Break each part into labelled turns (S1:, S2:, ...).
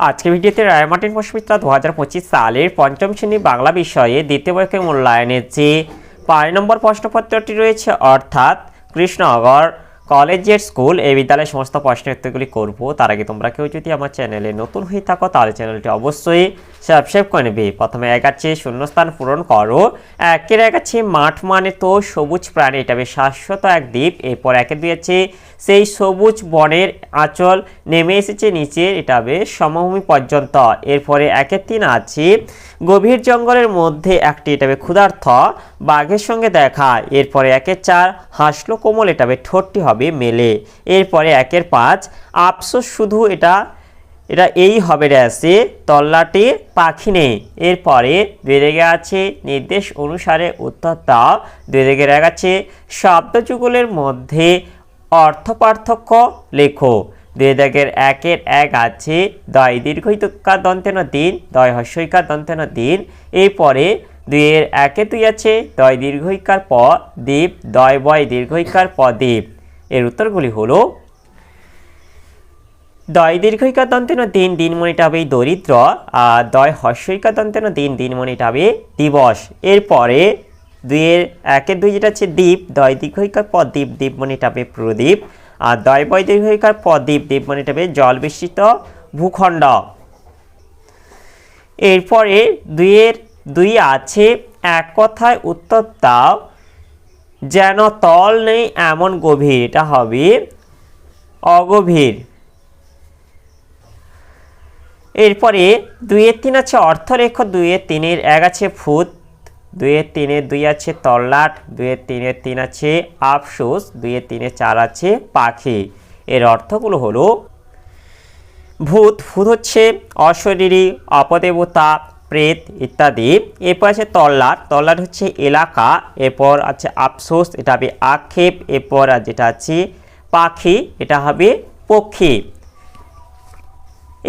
S1: আজকে ভিডিওতে রায়মার্টিন পুষ্পিত্রা দু হাজার পঁচিশ সালের পঞ্চম শ্রেণি বাংলা বিষয়ে দ্বিতীয় বর্ষের মূল্যায়নের যে পাঁচ নম্বর প্রশ্নপত্রটি রয়েছে, অর্থাৎ কৃষ্ণনগর কলেজের স্কুল এই বিদ্যালয়ের সমস্ত প্রশ্নের উত্তরগুলি করব। তার আগে তোমরা কেউ যদি আমার চ্যানেলে নতুন হয়ে থাকো, তাহলে চ্যানেলটি অবশ্যই সাবস্ক্রাইব করে নেবে। প্রথমে এক আছে, শূন্যস্থান পূরণ করো। একের এক আছে, মাঠ মানে তো সবুজ প্রাণী, এটা বেশ শাশ্বত এক দ্বীপ। এরপর একের দুই আছে সেই সবুজ বনের আঁচল নেমে এসেছে নিচে এটা বেশ সমভূমি পর্যন্ত। এরপরে একের তিন আছে, গভীর জঙ্গলের মধ্যে একটি এটা বে ক্ষুধার্থ বাঘের সঙ্গে দেখা। এরপরে একের চার, হাসলো কোমল এটা বে ঠোঁটটি হবে মেলে। এরপরে একের পাঁচ, আফসোস শুধু এটা এটা এই হবে আছে তল্লাটি পাখি নেই। এরপরে দুই দিকে আছে, নির্দেশ অনুসারে উত্তর দাও। দুই দিকে আছে শব্দযুগলের মধ্যে অর্থ পার্থক্য লেখো। দুই দাগের একের এক আছে, দয় দীর্ঘইকার দন্তেন দিন, দয় হস্যইকার দন্তেন দিন। এরপরে দুইয়ের একে দুই আছে, দয় দীর্ঘইকার প দ্বীপ, দয় বয় দীর্ঘইকার প দ্বীপ। এর উত্তরগুলি হলো, দয় দীর্ঘইকার দন্তেন দিন দিনমণিটা হবে দরিদ্র, আর দয় হস্যইকার দন্তেন দিন দিনমণিটা হবে দিবস। এরপরে দুইয়ের, একের দুই যেটা হচ্ছে দ্বীপ, দয় দীর্ঘইকার পর দ্বীপ দ্বীপমণিটা হবে প্রদীপ। আর দয় বয় দীর্ঘইকার পর দ্বীপ দ্বীপমণিটা হবে জল বিস্তৃত ভূখণ্ড। এরপরে দুইয়ের, দুই আছে এক কথায় উত্তর দাও যেন তল নেই এমন গভীর, এটা হবে অগভীর। এরপরে দুইয়ের তিন আছে অর্থরেখ, দুইয়ের তিনের এক আছে ফুট দুইয়ের তিনের দুই আছে তল্লাট, দুইয়ের তিনের তিন আছে আফসোস, দুইয়ের তিনের চার আছে পাখি। এর অর্থগুলো হলো, ভূত ভূত হচ্ছে অশরীরী, অপদেবতা, প্রেত ইত্যাদি। এরপর আছে তল্লাট তল্লাট হচ্ছে এলাকা, এরপর আছে আফসোস, এটা হবে আক্ষেপ, এরপর যেটা আছে পাখি, এটা হবে পক্ষী।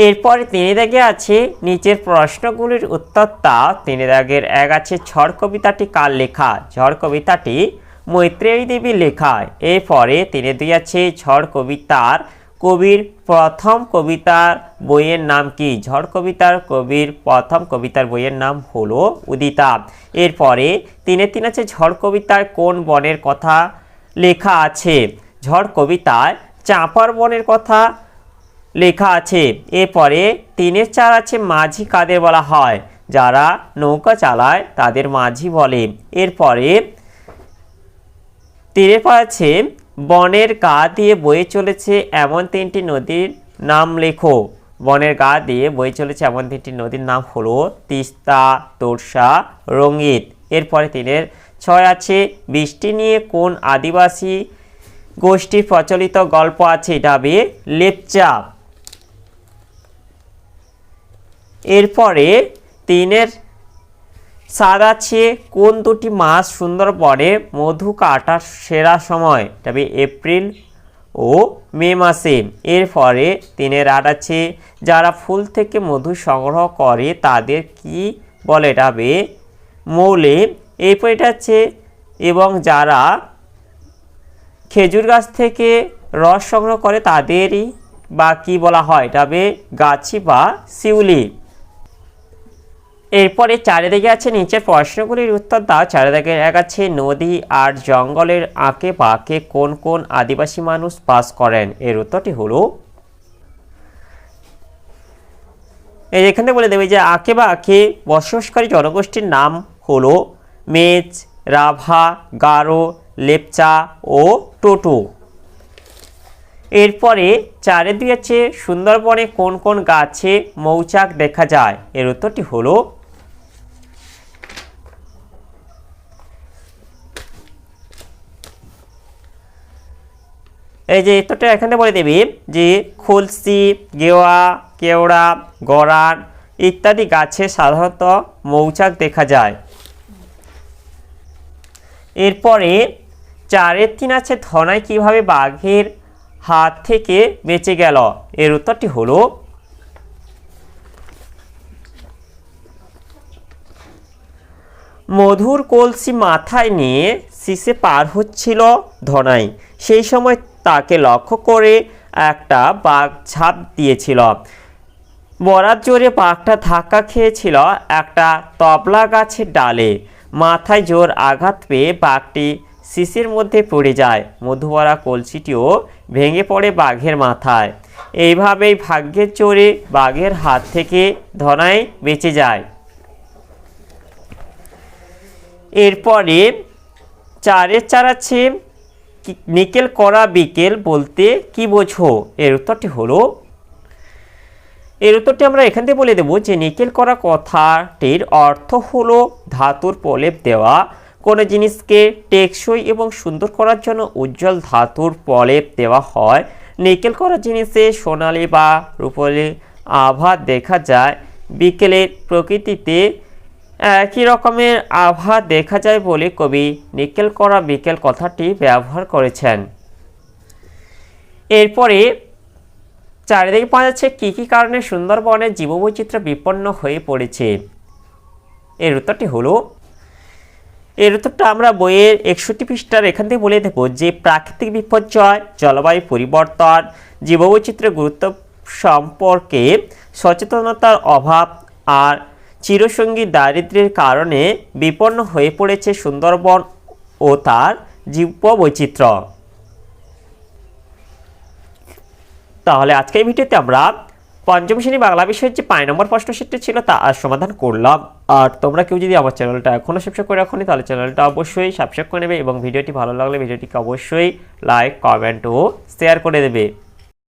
S1: এরপরে তিনি দাগে আছে নিচের প্রশ্নগুলির উত্তর তা তিনি দাগের এক আছে ঝড় কবিতাটি কার লেখা? ঝড় কবিতাটি মৈত্রেয়ী দেবীর লেখা এরপরে তিনি দুই আছে ঝড় কবিতার কবির প্রথম কবিতার বইয়ের নাম কি? ঝড় কবিতার কবির প্রথম কবিতার বইয়ের নাম হলো উদিতা। এরপরে তিনে তিন আছে ঝড় কবিতায় কোন বনের কথা লেখা আছে? ঝড় কবিতায় চাঁপার বনের কথা লেখা আছে। এরপরে তিনের চার আছে মাঝি কাদের বলা হয়? যারা নৌকা চালায় তাদের মাঝি বলে। এরপরে তীরের পর আছে, বনের গা দিয়ে বয়ে চলেছে এমন তিনটি নদীর নাম লেখো। বনের গা দিয়ে বয়ে চলেছে এমন তিনটি নদীর নাম হলো তিস্তা, তোরসা রঙ্গিত এরপরে তিনের ছয় আছে, বৃষ্টি নিয়ে কোন আদিবাসী গোষ্ঠীর প্রচলিত গল্প আছে? এটা হবে লেপচা। এরপরে তিনের স্বাদ আছে, কোন দুটি মাস সুন্দরবনে মধু কাটার সেরা সময়, তবে এপ্রিল ও মে মাসে। এরপরে তিনের আট আছে, যারা ফুল থেকে মধু সংগ্রহ করে, তাদের কি বলে? হবে মৌলে এরপর এটা আছে, এবং যারা খেজুর গাছ থেকে রস সংগ্রহ করে, তাদেরই বা কি বলা হয়? হবে গাছি বা শিউলি। এরপরে চারিদিকে আছে নিচের প্রশ্নগুলির উত্তর দাও। চারিদিকে এক আছে নদী আর জঙ্গলের আঁকে পাকে কোন কোন আদিবাসী মানুষ বাস করেন। এর উত্তরটি হলো এখানে বলে দেবে যে আঁকে বা আঁকে বসবাসকারী জনগোষ্ঠীর নাম হলো মেচ রাভা, গারো, লেপচা ও টোটো। এরপরে চারে আছে সুন্দরবনে কোন কোন গাছে মৌচাক দেখা যায়। এর উত্তরটি হলো এই যে উত্তরটা এখানে বলে দেবে, যে খুলসি, গেওয়া, কেওড়া গড়ান ইত্যাদি গাছে সাধারণত মৌচাক দেখা যায়। এরপরে চারের তিন আছে ধনাই কীভাবে বাঘের হাত থেকে বেঁচে গেল? এর উত্তরটি হলো, মধুর কলসি মাথায় নিয়ে শিশে পার হচ্ছিল ধনাই সেই সময় তাকে লক্ষ্য করে একটা বাঘ ঝাঁপ দিয়েছিল। বরাত জোরে বাঘটা ধাক্কা খেয়েছিল একটা তবলা গাছের ডালে। মাথায় জোর আঘাত পেয়ে বাঘটি শিশির মধ্যে পড়ে যায়। মধুবরা কলসিটিও ভেঙে পড়ে বাঘের মাথায়। এইভাবেই ভাগ্যের জোরে বাঘের হাত থেকে ধনাই বেঁচে যায়। এরপরে চারের চার আছে কি- নিকেল করা বিকেল বলতে কি বোঝো? এর উত্তরটি হলো, এর উত্তরটি আমরা এখান থেকে বলে দেব যে নিকেল করা কথাটির অর্থ হলো ধাতুর প্রলেপ দেওয়া, কোনো জিনিসকে টেকসই এবং সুন্দর করার জন্য উজ্জ্বল ধাতুর প্রলেপ দেওয়া হয়। নিকেল করা জিনিসে সোনালি বা রূপলি আভা দেখা যায়। বিকেলের প্রকৃতিতে একই রকমের আভা দেখা যায় বলে কবি নিকেল করা বিকেল কথাটি ব্যবহার করেছেন। এরপরে চারিদিকে পাওয়া যাচ্ছে কী কী কারণে সুন্দরবনের জীববৈচিত্র্য বিপন্ন হয়ে পড়েছে। এর উত্তরটি হলো, এর উত্তরটা আমরা বইয়ের একষট্টি পৃষ্ঠার এখান থেকে বলে দেবো যে প্রাকৃতিক বিপর্যয়, জলবায়ু পরিবর্তন, জীববৈচিত্র্যের গুরুত্ব সম্পর্কে সচেতনতার অভাব আর চিরসঙ্গী দারিদ্র্যের কারণে বিপন্ন হয়ে পড়েছে সুন্দরবন ও তার জীববৈচিত্র্য। তাহলে আজকের ভিডিওতে আমরা পঞ্চম শ্রেণি বাংলা বিষয়ের যে পাঁচ নম্বর প্রশ্ন সেটটি ছিল তা আর সমাধান করলাম। আর তোমরা কেউ যদি আমার চ্যানেলটা এখনও সাবস্ক্রাইব করে রাখোনি, তাহলে চ্যানেলটা অবশ্যই সাবস্ক্রাইব করে নেবে এবং ভিডিওটি ভালো লাগলে ভিডিওটিকে অবশ্যই লাইক কমেন্ট ও শেয়ার করে দেবে।